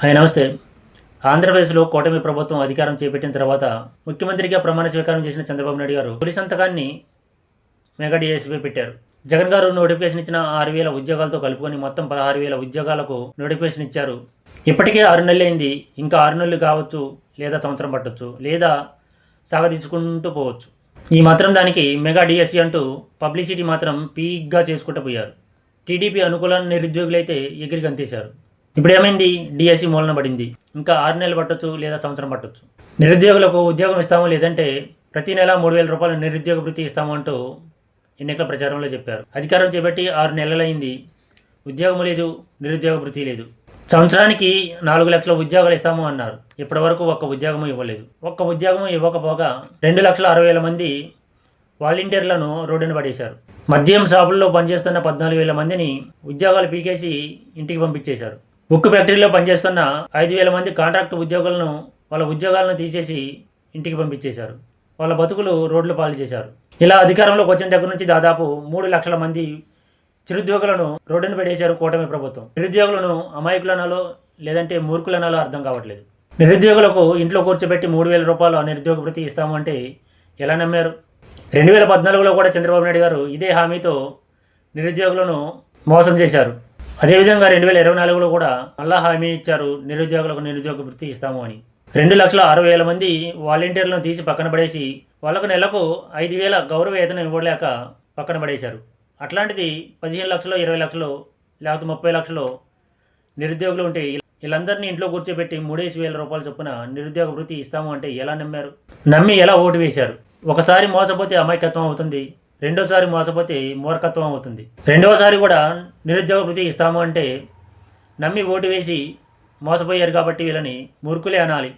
Hi నమస్తే. ఆంధ్రప్రదేశ్లో కూటమి ప్రభుత్వం అధికారం చేపట్టిన తర్వాత ముఖ్యమంత్రిగా ప్రమాణ స్వీకారం చేసిన చంద్రబాబు నాయుడు గారు తొలి సంతకాన్ని మెగా డిఎస్పీ పెట్టారు. జగన్ గారు నోటిఫికేషన్ ఇచ్చిన ఆరు వేల ఉద్యోగాలతో కలుపుకొని మొత్తం పదహారు వేల ఉద్యోగాలకు నోటిఫికేషన్ ఇచ్చారు. ఇప్పటికే ఆరు నెలలు అయింది. ఇంకా ఆరు నెలలు కావచ్చు లేదా సంవత్సరం పట్టవచ్చు లేదా సాగదీసుకుంటూ పోవచ్చు. ఈ మాత్రం దానికి మెగా డిఎస్సీ అంటూ పబ్లిసిటీ మాత్రం పీక్గా చేసుకుంటూ పోయారు. టీడీపీ అనుకూల నిరుద్యోగులైతే ఎగిరి గంతేశారు. ఇప్పుడు ఏమైంది డిఎస్సి మూలన పడింది. ఇంకా ఆరు నెలలు పట్టొచ్చు లేదా సంవత్సరం పట్టొచ్చు. నిరుద్యోగులకు ఉద్యోగం ఇస్తాము లేదంటే ప్రతి నెల మూడు వేల రూపాయలు నిరుద్యోగ వృత్తి ఇస్తాము అంటూ ఎన్నికల ప్రచారంలో చెప్పారు. అధికారం చేపట్టి ఆరు నెలలైంది. ఉద్యోగం లేదు నిరుద్యోగ వృత్తి లేదు. సంవత్సరానికి నాలుగు లక్షల ఉద్యోగాలు ఇస్తాము అన్నారు. ఇప్పటి వరకు ఒక్క ఉద్యోగం ఇవ్వలేదు. ఒక్క ఉద్యోగం ఇవ్వకపోగా రెండు లక్షల అరవై వేల మంది వాలంటీర్లను రోడ్డున పడేశారు. మద్యం షాపుల్లో పనిచేస్తున్న పద్నాలుగు వేల మందిని ఉద్యోగాలు పీకేసి ఇంటికి పంపించేశారు. ఉక్కు ఫ్యాక్టరీలో పనిచేస్తున్న ఐదు వేల మంది కాంట్రాక్ట్ ఉద్యోగులను వాళ్ళ ఉద్యోగాలను తీసేసి ఇంటికి పంపించేశారు. వాళ్ళ బతుకులు రోడ్లు పాలు చేశారు. ఇలా అధికారంలోకి వచ్చిన దగ్గర నుంచి దాదాపు మూడు లక్షల మంది చిరుద్యోగులను రోడ్డును పెట్టేశారు కూటమి ప్రభుత్వం. నిరుద్యోగులను అమాయకులనాలో లేదంటే మూర్ఖులనాలో అర్థం కావట్లేదు. నిరుద్యోగులకు ఇంట్లో కూర్చోబెట్టి మూడు వేల రూపాయలు నిరుద్యోగ వృత్తి ఇస్తాము అంటే ఎలా నమ్మారు? రెండు వేల పద్నాలుగులో కూడా చంద్రబాబు నాయుడు గారు ఇదే హామీతో నిరుద్యోగులను మోసం చేశారు. అదేవిధంగా రెండు వేల ఇరవై నాలుగులో కూడా మళ్ళా హామీ ఇచ్చారు నిరుద్యోగులకు నిరుద్యోగ వృత్తి ఇస్తాము అని. రెండు లక్షల అరవై వేల మంది వాలంటీర్లను తీసి పక్కన పడేసి వాళ్ళకు నెలకు ఐదు వేల గౌరవ వేతనం ఇవ్వలేక పక్కన పడేశారు. అట్లాంటిది పదిహేను లక్షలు ఇరవై లక్షలు లేకపోతే ముప్పై లక్షలు నిరుద్యోగులు ఉంటే వీళ్ళందరినీ ఇంట్లో కూర్చోబెట్టి మూడేసి వేల రూపాయల చొప్పున నిరుద్యోగ వృత్తి ఇస్తాము అంటే ఎలా నమ్మారు? నమ్మి ఎలా ఓటు వేశారు? ఒకసారి మోసపోతే అమాయకత్వం అవుతుంది. రెండోసారి మోసపోతే మూర్ఖత్వం అవుతుంది. రెండవసారి కూడా నిరుద్యోగ వృత్తి ఇస్తాము అంటే నమ్మి ఓటు వేసి మోసపోయారు కాబట్టి వీళ్ళని మూర్ఖులే అనాలి.